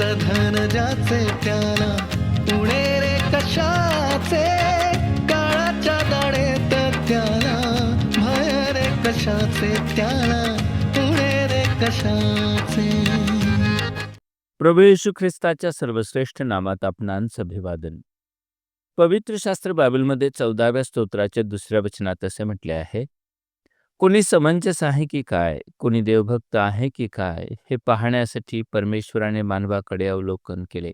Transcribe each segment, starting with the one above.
अनंत धन ज्याचे त्याला पुणे रे कशाचे? काळाच्या दाढेत त्याला भय रे कशाचे? त्याला पुणे रे कशाचे? प्रभू येशू ख्रिस्ताच्या सर्वश्रेष्ठ नामात आपणांच अभिवादन पवित्र शास्त्र बायबलमध्ये चौदाव्या स्तोत्राच्या दुसऱ्या वचनात असे म्हटले आहे कोणी समंजस आहे की काय? कोणी देवभक्त आहे की काय? हे पाहण्यासाठी परमेश्वराने मानवाकडे अवलोकन केले.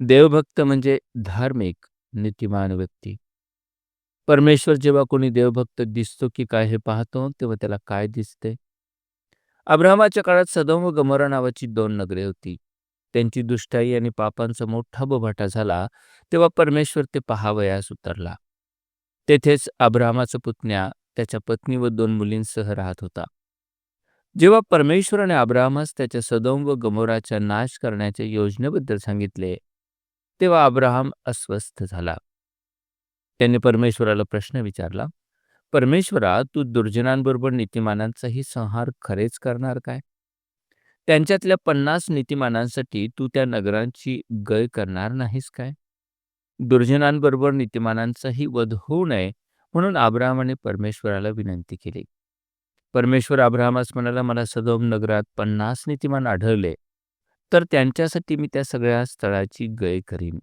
देवभक्त म्हणजे धार्मिक नीतिमान व्यक्ती. परमेश्वर जेव्हा कोणी देवभक्त दिसतो की काय हे पाहतो तेव्हा त्याला काय दिसते? अब्राहमाच्या काळात सदोम व गमोरा नावाची दोन नगरे होती. त्यांची दुष्टाई आणि पापांचा मोठा बोभाटा झाला तेव्हा परमेश्वर ते पहावयास उतरला. तेथेच अब्राहमाचा पुतण्या त्याच्या पत्नी व दोन मुलींसह राहत होता. जेव्हा परमेश्वराने अब्राहमास त्याच्या सदोम व गमोराचा नाश करण्याच्या योजनेबद्दल सांगितले तेव्हा अब्राहम अस्वस्थ झाला. त्याने परमेश्वराला प्रश्न विचारला परमेश्वरा तू दुर्जनांबरोबर नीतिमानांचाही संहार खरेच करणार काय? त्यांच्यातल्या पन्नास नीतिमानांसाठी तू त्या नगरांची गय करणार नाहीस काय? दुर्जनांबरोबर नीतिमानांचाही वध होऊ नये म्हणून अब्राहमाने परमेश्वराला विनंती केली. परमेश्वर अब्राहमास म्हणाला मला सदोम नगरात पन्नास नीतिमान आढळले तर त्यांच्यासाठी मी त्या सगळ्या स्थळाची गय करीन.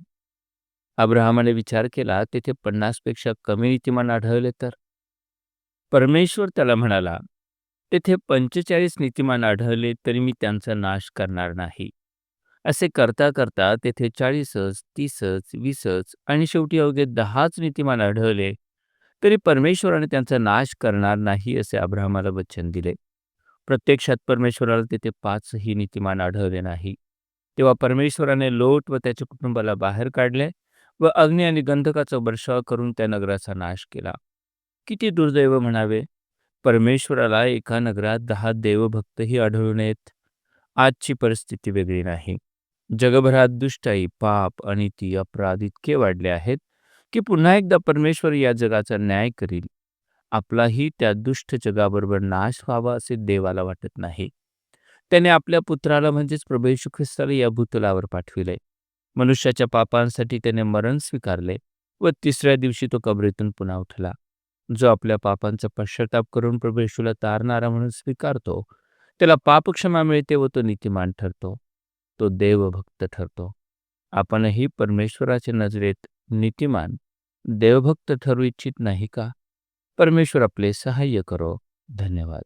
अब्राहमाने विचार केला तेथे पन्नासपेक्षा कमी नीतिमान आढळले तर? परमेश्वर त्याला म्हणाला तेथे पंचेचाळीस नीतिमान आढळले तरी मी त्यांचा नाश करणार नाही. असे करता करता तेथे चाळीसच तीसच वीसच आणि शेवटी अवघे दहाच नीतिमान आढळले तरी परमेश्वराने त्यांचा नाश करणार नाही असे अब्राहमाला वचन दिले. प्रत्यक्षात परमेश्वराला तेथे पाचही नीतिमान आढळले नाही. तेव्हा परमेश्वराने लोट व त्याच्या कुटुंबाला बाहेर काढले व अग्नी आणि गंधकाचा वर्षाव करून त्या नगराचा नाश केला. किती दुर्दैव म्हणावे? परमेश्वराला एका नगरात दहा देवभक्तही आढळून येत आजची परिस्थिती वेगळी नाही. जगभरात दुष्टाई पाप अनिती अपराध इतके वाढले आहेत की पुन्हा एकदा परमेश्वर या जगाचा न्याय करील. आपलाही त्या दुष्ट जगाबरोबर नाश व्हावा असे देवाला वाटत नाही. त्याने आपल्या पुत्राला म्हणजेच प्रभू येशू ख्रिस्ताला या भूतलावर पाठविले. मनुष्याच्या पापांसाठी त्याने मरण स्वीकारले व तिसऱ्या दिवशी तो कबरीतून पुन्हा उठला. जो आपल्या पापांचा पश्चाताप करून प्रभू येशूला तारणारा म्हणून स्वीकारतो त्याला पापक्षमा मिळते व तो नीतिमान ठरतो. तो देवभक्त ठरतो. आपणही परमेश्वराच्या नजरेत नीतिमान देवभक्त ठरू इच्छित नाही का? परमेश्वर आपले सहाय्य करो. धन्यवाद.